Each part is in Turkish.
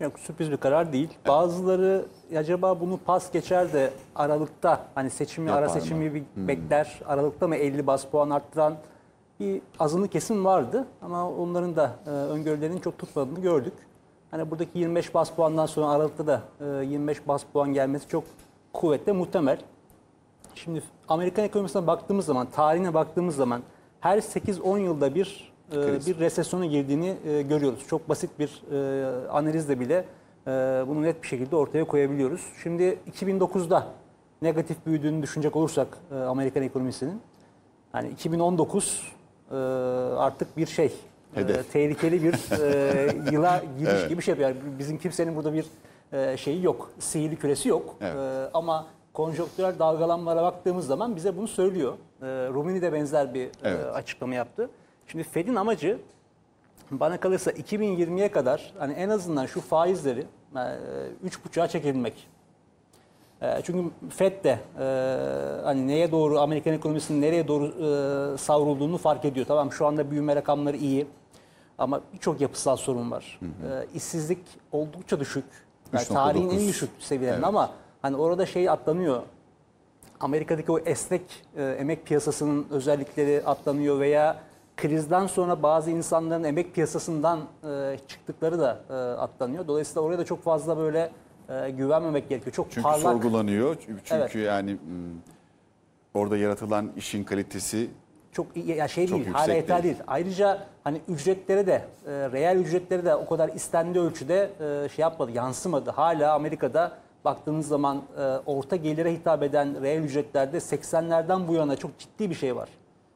Yok sürpriz bir karar değil. Bazıları acaba bunu pas geçer de Aralık'ta hani seçimi ara Yapar mı? seçimi bir bekler. Aralık'ta mı 50 bas puan arttıran bir azınlık kesim vardı ama onların da e, öngörülerinin çok tutmadığını gördük. Hani buradaki 25 bas puandan sonra Aralık'ta da e, 25 bas puan gelmesi çok kuvvetle muhtemel. Şimdi Amerikan ekonomisine baktığımız zaman, tarihine baktığımız zaman her 8-10 yılda bir Kriz. bir resesyona girdiğini e, görüyoruz. Çok basit bir e, analizle bile e, bunu net bir şekilde ortaya koyabiliyoruz. Şimdi 2009'da negatif büyüdüğünü düşünecek olursak Amerikan ekonomisinin, yani 2019 e, artık bir şey, Hedef. tehlikeli bir yıla giriş Evet. gibi şey yapıyor. Yani bizim kimsenin burada bir şeyi yok, sihirli küresi yok. Evet. Ama konjonktürel dalgalanmalara baktığımız zaman bize bunu söylüyor. Rumini de benzer bir Evet. açıklama yaptı. Şimdi Fed'in amacı bana kalırsa 2020'ye kadar hani en azından şu faizleri e, 3,5'a çekebilmek. E, Çünkü Fed de e, hani neye doğru Amerikan ekonomisinin nereye doğru e, savrulduğunu fark ediyor. Tamam şu anda büyüme rakamları iyi ama birçok yapısal sorun var. E, işsizlik oldukça düşük. Yani 3.9. tarihin en düşük seviyelerinde Evet. ama hani orada şey atlanıyor. Amerika'daki o esnek e, emek piyasasının özellikleri atlanıyor veya krizden sonra bazı insanların emek piyasasından e, çıktıkları da e, atlanıyor. Dolayısıyla oraya da çok fazla böyle e, güvenmemek gerekiyor. Çok Çünkü parlak sorgulanıyor. Çünkü Evet. yani orada yaratılan işin kalitesi çok ya şey Çok değil, hala yeterli değil. değil. Ayrıca hani ücretlere de, e, reel ücretlere de o kadar istendiği ölçüde e, şey yapmadı, yansımadı. Hala Amerika'da baktığınız zaman e, orta gelire hitap eden reel ücretlerde 80'lerden bu yana çok ciddi bir şey var.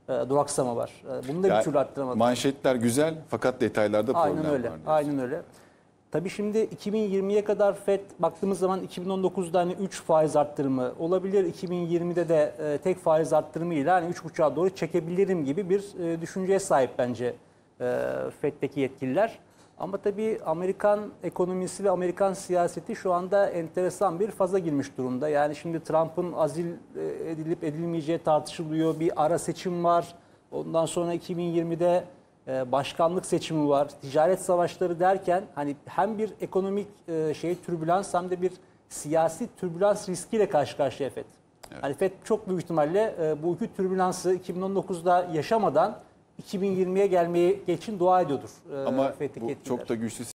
E, duraksama var. E, bunu da Ya, bir türlü arttıramadı. manşetler güzel fakat detaylarda problem Aynen öyle. var. diyorsun. Aynen öyle. Tabii şimdi 2020'ye kadar FED baktığımız zaman 2019'da hani 3 faiz arttırımı olabilir. 2020'de de e, tek faiz arttırımıyla hani 3,5'a doğru çekebilirim gibi bir e, düşünceye sahip bence e, FED'deki yetkililer. Ama tabii Amerikan ekonomisi ve Amerikan siyaseti şu anda enteresan bir faza girmiş durumda. Yani şimdi Trump'ın azil e, edilip edilmeyeceği tartışılıyor. Bir ara seçim var. Ondan sonra 2020'de e, başkanlık seçimi var, ticaret savaşları derken hani hem bir ekonomik e, şey türbülans hem de bir siyasi türbülans riskiyle karşı karşıya FED. Hani FED çok büyük ihtimalle bu iki türbülansı 2019'da yaşamadan 2020'ye gelmeye için dua ediyordur. e, Ama FED'deki bu çok da güçlü